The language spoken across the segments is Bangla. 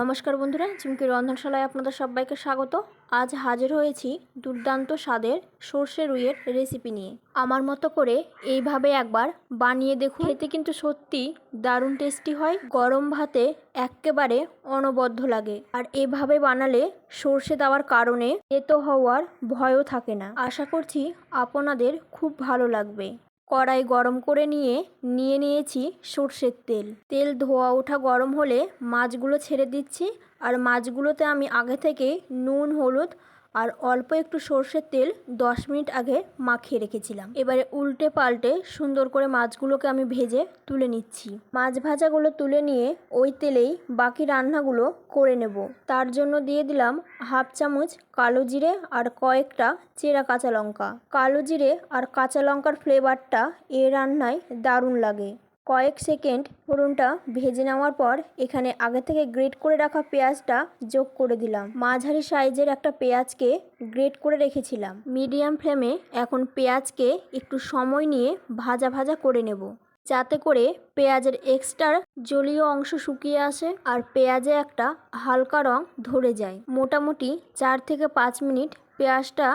নমস্কার বন্ধুরা চুমকি রন্ধনশালায় আপনাদের সবাইকে স্বাগত। আজ হাজির হয়েছি দুর্দান্ত স্বাদের সর্ষে রুইয়ের রেসিপি নিয়ে। আমার মতো করে এইভাবে একবার বানিয়ে দেখুন। খেতে কিন্তু সত্যি দারুণ টেস্টি হয়, গরম ভাতে এক্কেবারে অনবদ্য লাগে। আর এভাবে বানালে সর্ষে দেওয়ার কারণে তেতো হওয়ার ভয়ও থাকে না। আশা করছি আপনাদের খুব ভালো লাগবে। কড়াই গরম করে নিয়ে নিয়ে নিয়েছি সর্ষের তেল। তেল ধোয়া ওঠা গরম হলে মাছগুলো ছেড়ে দিচ্ছি। আর মাছগুলোতে আমি আগে থেকে নুন, হলুদ আর অল্প একটু সর্ষের তেল দশ মিনিট আগে মাখিয়ে রেখেছিলাম। এবারে উল্টে পাল্টে সুন্দর করে মাছগুলোকে আমি ভেজে তুলে নিচ্ছি। মাছ ভাজাগুলো তুলে নিয়ে ওই তেলেই বাকি রান্নাগুলো করে নেব। তার জন্য দিয়ে দিলাম হাফ চামচ কালো জিরে আর কয়েকটা চেরা কাঁচা লঙ্কা। কালো জিরে আর কাঁচা লঙ্কার ফ্লেভারটা এ রান্নায় দারুণ লাগে। কয়েক সেকেন্ড ফোড়নটা ভেজে নেওয়ার পর এখানে আগে থেকে গ্রেট করে রাখা পেঁয়াজটা যোগ করে দিলাম। মাঝারি সাইজের একটা পেঁয়াজকে গ্রেট করে রেখেছিলাম। মিডিয়াম ফ্লেমে এখন পেঁয়াজকে একটু সময় নিয়ে ভাজা ভাজা করে নেব। যাতে করে পেঁয়াজের এক্সট্রা জলীয় অংশ শুকিয়ে আসে আর পেঁয়াজে একটা হালকা রং ধরে যায়। মোটামুটি চার থেকে পাঁচ মিনিট পেঁয়াজটা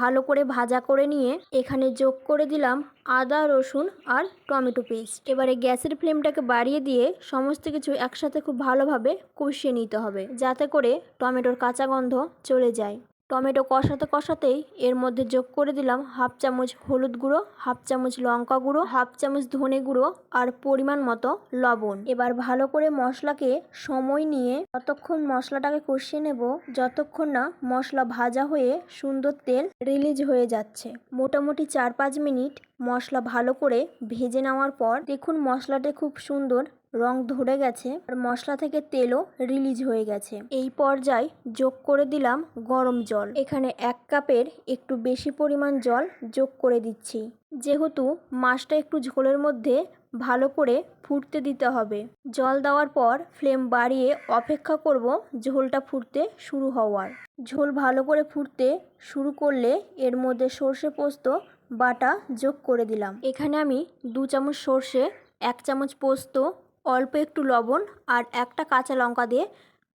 ভালো করে ভাজা করে নিয়ে এখানে যোগ করে দিলাম আদা, রসুন আর টমেটো পেস্ট। এবারে গ্যাসের ফ্লেমটাকে বাড়িয়ে দিয়ে সমস্ত কিছু একসাথে খুব ভালোভাবে কষিয়ে নিতে হবে, যাতে করে টমেটোর কাঁচা গন্ধ চলে যায়। টমেটো কষাতে কষাতেই এর মধ্যে যোগ করে দিলাম হাফ চামচ হলুদ গুঁড়ো, হাফ চামচ লঙ্কা গুঁড়ো, হাফ চামচ ধনে গুঁড়ো আর পরিমাণ মতো লবণ। এবার ভালো করে মশলাকে সময় নিয়ে ততক্ষণ মশলাটাকে কষিয়ে নেব, যতক্ষণ না মশলা ভাজা হয়ে সুন্দর তেল রিলিজ হয়ে যাচ্ছে। মোটামুটি চার পাঁচ মিনিট মশলা ভালো করে ভেজে নেওয়ার পর দেখুন মশলাটা খুব সুন্দর রং ধরে গেছে আর মশলা থেকে তেলও রিলিজ হয়ে গেছে। এই পর্যায়ে যোগ করে দিলাম গরম জল। এখানে এক কাপের একটু বেশি পরিমাণ জল যোগ করে দিচ্ছি। যেহেতু মাছটা একটু ঝোলের মধ্যে ভালো করে ফুটতে দিতে হবে। জল দেওয়ার পর ফ্লেম বাড়িয়ে অপেক্ষা করব ঝোলটা ফুটতে শুরু হওয়ার। ঝোল ভালো করে ফুটতে শুরু করলে এর মধ্যে সর্ষে পোস্ত, বাটা যোগ করে দিলাম। এখানে আমি দু চামচ সর্ষে, এক চামচ পোস্ত অল্প একটু লবণ আর একটা কাঁচা লঙ্কা দিয়ে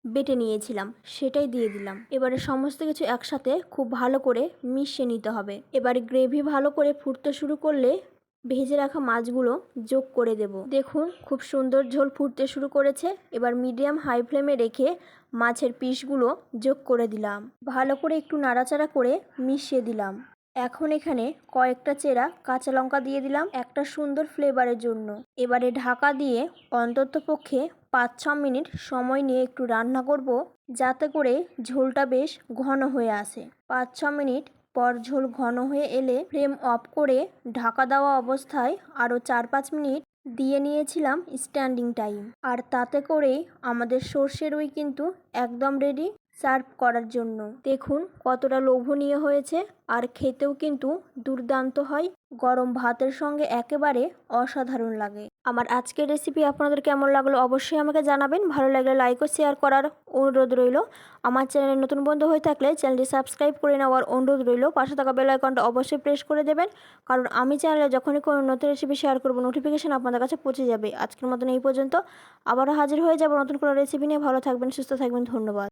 বেটে নিয়েছিলাম, সেটাই দিয়ে দিলাম। এবারে সমস্ত কিছু একসাথে খুব ভালো করে মিশিয়ে নিতে হবে। এবারে গ্রেভি ভালো করে ফুটতে শুরু করলে ভেজে রাখা মাছগুলো যোগ করে দেব। দেখুন, খুব সুন্দর ঝোল ফুটতে শুরু করেছে। এবার মিডিয়াম হাই ফ্লেমে রেখে মাছের পিসগুলো যোগ করে দিলাম। ভালো করে একটু নাড়াচাড়া করে মিশিয়ে দিলাম। এখন এখানে কয়েকটা চেরা কাঁচা লঙ্কা দিয়ে দিলাম একটা সুন্দর ফ্লেভারের জন্য। এবারে ঢাকা দিয়ে অন্তত পক্ষে পাঁচ ছ মিনিট সময় নিয়ে একটু রান্না করব, যাতে করে ঝোলটা বেশ ঘন হয়ে আসে। পাঁচ ছ মিনিট পর ঝোল ঘন হয়ে এলে ফ্লেম অফ করে ঢাকা দেওয়া অবস্থায় আরও চার পাঁচ মিনিট দিয়ে নিয়েছিলাম স্ট্যান্ডিং টাইম। আর তাতে করেই আমাদের সর্ষে রুই কিন্তু একদম রেডি সার্ভ করার জন্য। দেখুন, কতটা লোভনীয় হয়েছে। আর খেতেও কিন্তু দুর্দান্ত হয়। গরম ভাতের সঙ্গে একেবারে অসাধারণ লাগে। আমার আজকের রেসিপি আপনাদের কেমন লাগল অবশ্যই আমাকে জানাবেন। ভালো লাগলে লাইক ও শেয়ার করার অনুরোধ রইল। আমার চ্যানেলে নতুন বন্ধু হয়ে থাকলে চ্যানেলটি সাবস্ক্রাইব করে নেওয়ার অনুরোধ রইল। পাশে থাকা বেল আইকনটা অবশ্যই প্রেস করে দেবেন। কারণ আমি চ্যানেলে যখনই কোনো নতুন রেসিপি শেয়ার করব নোটিফিকেশান আপনাদের কাছে পৌঁছে যাবে। আজকের মতন এই পর্যন্ত। আবারও হাজির হয়ে যাব নতুন কোনো রেসিপি নিয়ে। ভালো থাকবেন, সুস্থ থাকবেন। ধন্যবাদ।